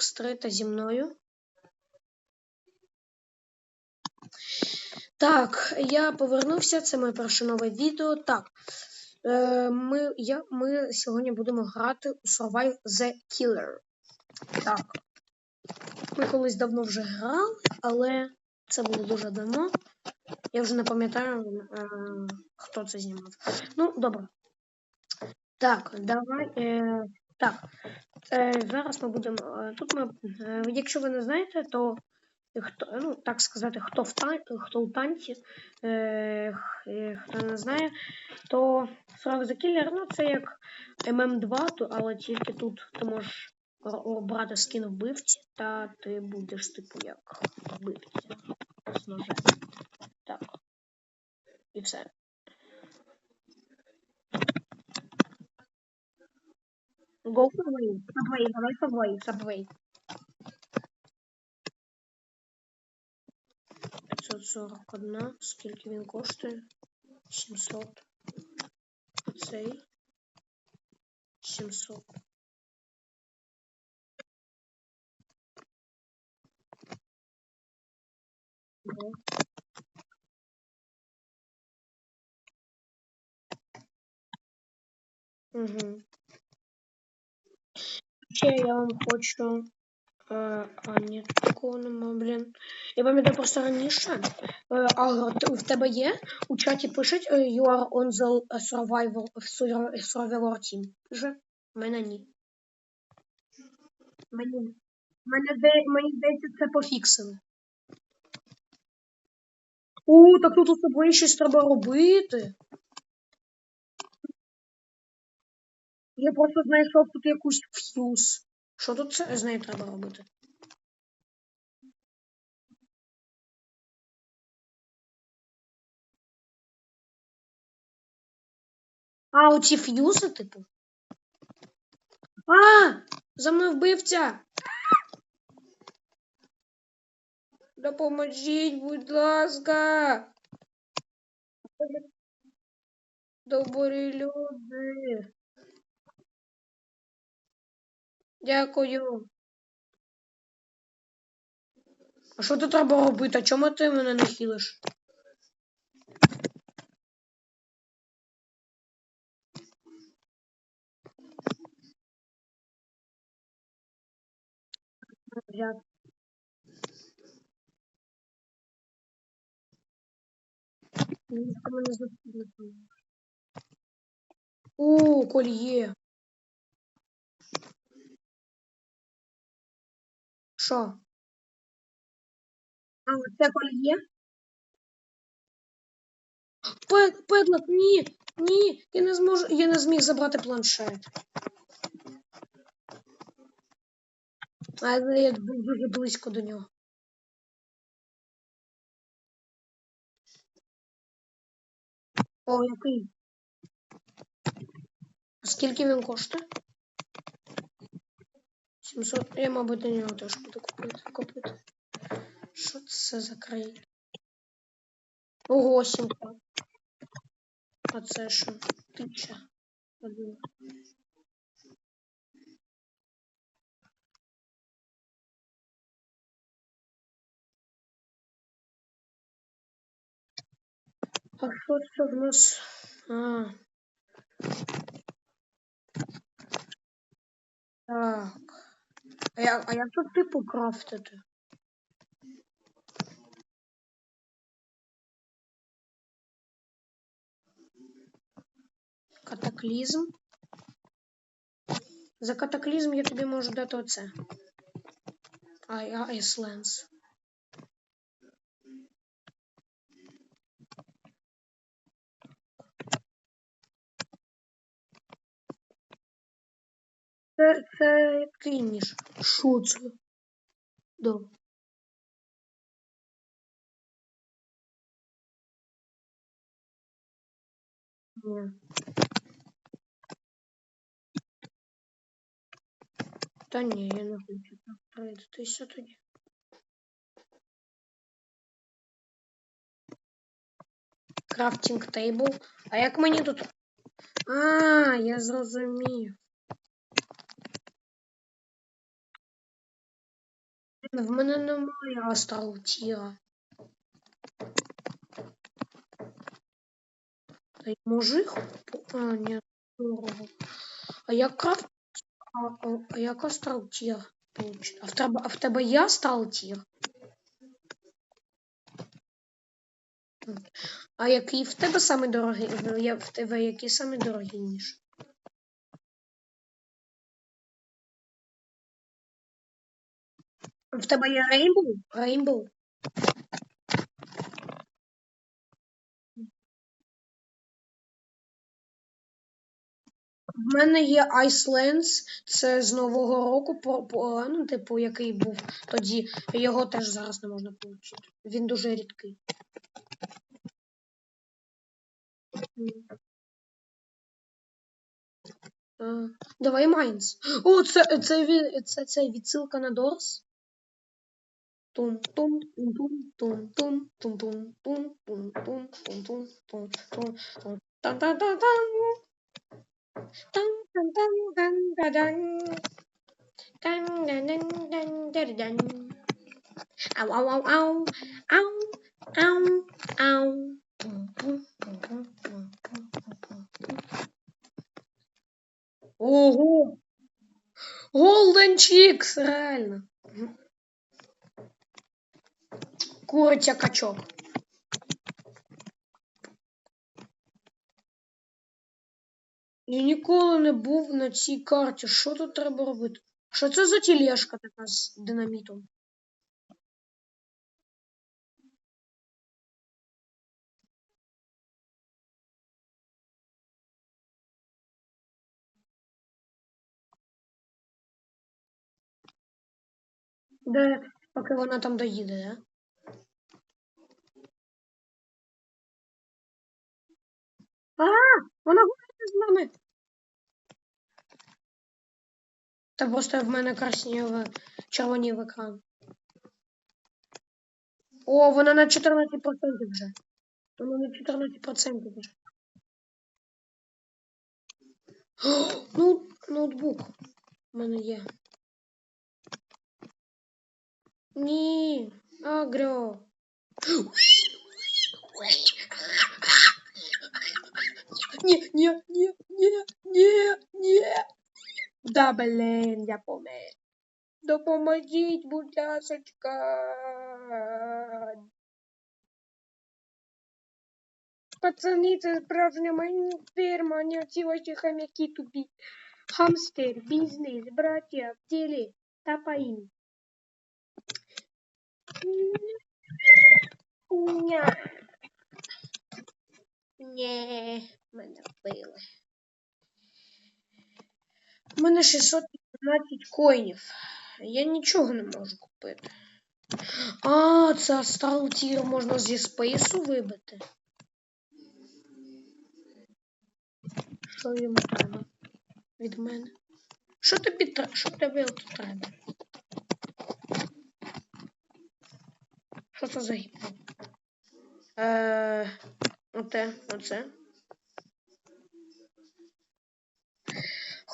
Фокс 3 та зі мною. Так, я повернувся. Це моє перше нове відео. Так. Е, ми, я, ми сьогодні будемо грати у Survive the Killer. Так. Ми колись давно вже грали, але це було дуже давно. Я вже не пам'ятаю, е, хто це знімав. Ну, добре. Так, давай. Е, так. Е, зараз ми будемо. е, Тут ми, е, якщо ви не знаєте, то хто, ну, так сказати, хто в тан, хто у танці, е, е, хто не знає, то Survive the Killer, ну це як MM2, то, але тільки тут ти можеш обрати скін вбивці, та ти будеш типу як вбивця з ножем. Так. І все. Go Subway. Subway, давай Subway, Subway. 541, скільки він коштує? 700. Цей. 700. Го. Угу. Ще я вам хочу. Е, а, ні, такого нема, блін. Я пам'ятаю просто раніше. Е, Агро, в тебе є? У чаті пишуть е, You are on the survival, sur- survivor team. Вже? Мене ні. Мені, мене, де, мені здається, це пофіксили. О, так тут у собою щось треба робити. Я просто знайшов тут якусь фьюз. Що тут з нею треба робити? А, оці фьюзи, типу? А! За мною вбивця! Допоможіть, будь ласка! Добрі люди. Дякую. А що тут треба робити? А чому ти мене не хілиш? О, кольє. Що? А, це кольє? Пед, педлок, ні, ні, я не зможу, я не зміг забрати планшет. Але я був дуже близько до нього. О, який? Скільки він коштує? 700. Я, мабуть, до нього теж буду купити. купити. Що це за край? Ого, сімка. А це що? Тича. А що це в нас? А. Так. А я, а як тут типу крафтити? Катаклізм. За катаклізм я тобі можу дати оце. Ай, Айсленс. Це, це ніж? Що це? Да. Ні. Та ні, я не хочу так пройдитися тоді. Крафтинг тейбл. А як мені тут. А, я зрозумів. В мене немає астрал тіра. Та й мужик? А, ні, дорого. А як крафт? А, як астрал тір? А в тебе, а в тебе є астрал тір? А який в тебе саме дорогий? Я- В тебе який саме дорогий ніж? В тебе є Рейнбоу? Рейнбоу? В мене є Icelands, це з Нового року, по, по, ну, типу, який був тоді. Його теж зараз не можна отримати. Він дуже рідкий. Давай Майнс. О, це, це, це, це відсилка на Дорс. Тум тум тум тум тум тум тум тум тум тум тум тум тум тум тум тан тан тан тан тан тан тан тан та дан тан дан дан дан дан дан ау ау ау ау ау ау ау Пум, пум, пум, пум, пум, пум, пум, пум, пум. Ого! Голден Чікс, реально. Куриця качок. Я ніколи не був на цій карті. Що тут треба робити? Що це за тілешка така з динамітом? Де, поки вона там доїде, да? А, вона гуляє з нами. Та просто в мене краснів червонів екран. О, вона на 14% вже. Вона на 14% вже. О, Ну, ноутбук у мене є. Ні, агро. Ні, ні, ні, ні, ні, ні. Да, блин, я помер. Допоможіть, будь ласочка. Пацани, це справжня ферма, не ці ваші хам'яки тупі. Хамстер, бізнес, браття, в тілі та паїн. Ня. Мене вбили. У мене 615 коїнів. Я нічого не можу купити. А, це астрал тір можна зі спейсу вибити. Що йому треба від мене? Що тобі треба? Що тобі от треба? Що це за гіпно? Е, оте, оце.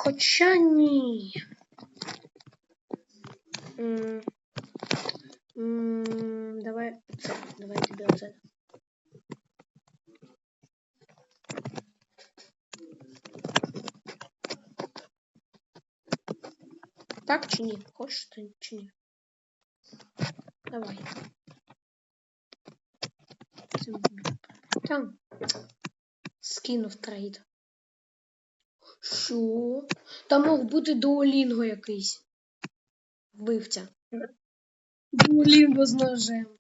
Хоча ні. М, м, Давай це, давай тобі оце. Так чи ні? Хочеш ти чи ні? Давай. Це буде. Там. Скинув трейд. Що? Там мог бути дуолінго якийсь. Вбивця. Дуолінго з ножем.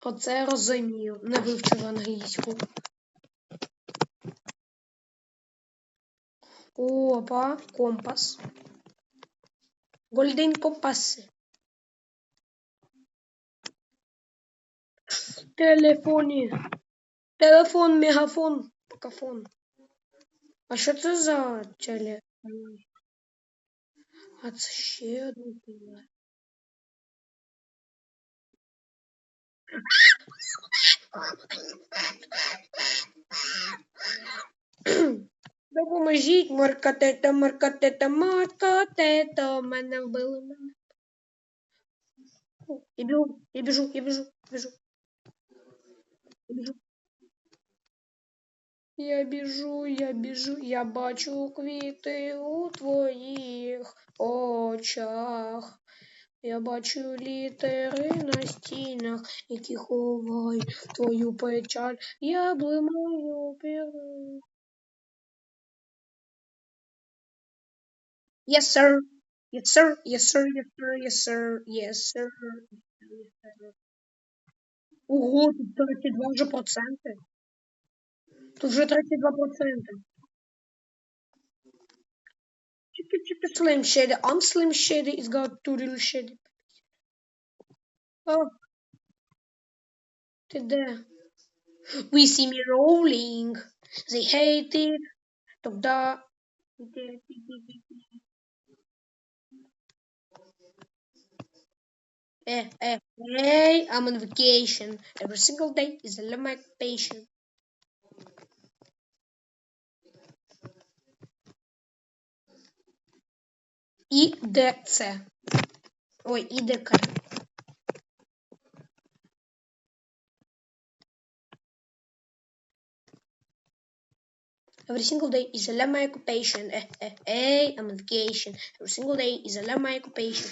Оце я розумію. Не вивчив англійську. Опа, компас. Гольден компаси. Телефоні. Телефон, мегафон, покафон. А що це за телефон? А це ще одне пиво. Допоможіть, маркатета, маркатета, маркатета. Мене вбили мене. Я бегу, я бежу, я бежу. Я бежу. Я біжу, я біжу, я бачу квіти у твоїх очах. Я бачу літери на стінах, які ховають твою печаль. Я блимаю перу. Yes, sir. Yes, sir. Yes, sir. Yes, sir. Yes, sir. Yes, sir. Ого, тут 32 вже проценти. Тут вже 32 проценти. Чики, чики, Slim Shady. I'm Slim Shady. It's got two little Shady. О. Ти де? We see me rolling. They hate it. Тогда... Eh, eh, hey, I'm on vacation. Every single day is a my patient. І ДЦ. Ой, і ДК. Every single day is a my occupation. Eh, eh, hey, I'm on vacation. Every single day is a my occupation.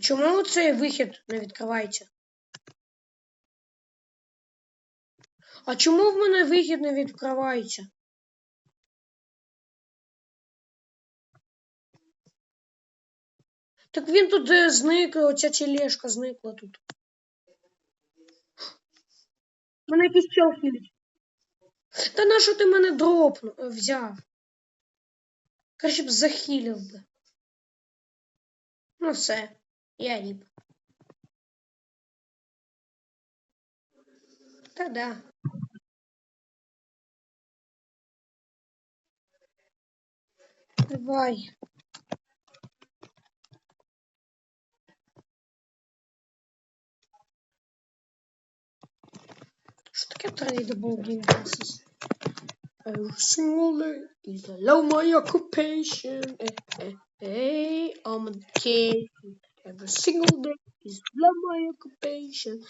Чому цей вихід не відкривається? А чому в мене вихід не відкривається? Так він тут е, зник, оця тележка зникла тут. Мене якийсь чел хілить. Та на що ти мене дропнув, е, взяв? Краще б захилив би. Ну все, я ріб. Та да. Давай. Що таке tradable game passes? Every single day is a low my occupation. Eh, eh, hey, I'm on vacation. Every single day is low my occupation.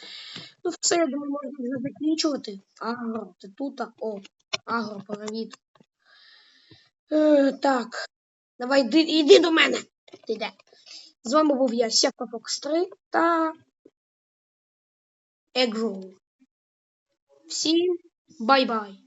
Ну, все, я думаю, можна вже закінчувати. Агро, ти тут, а? о, агро, привіт. Е, так, давай, йди, йди до мене. Ти? З вами був я, Сєпка Фокс 3 та Егроу. Всім бай-бай.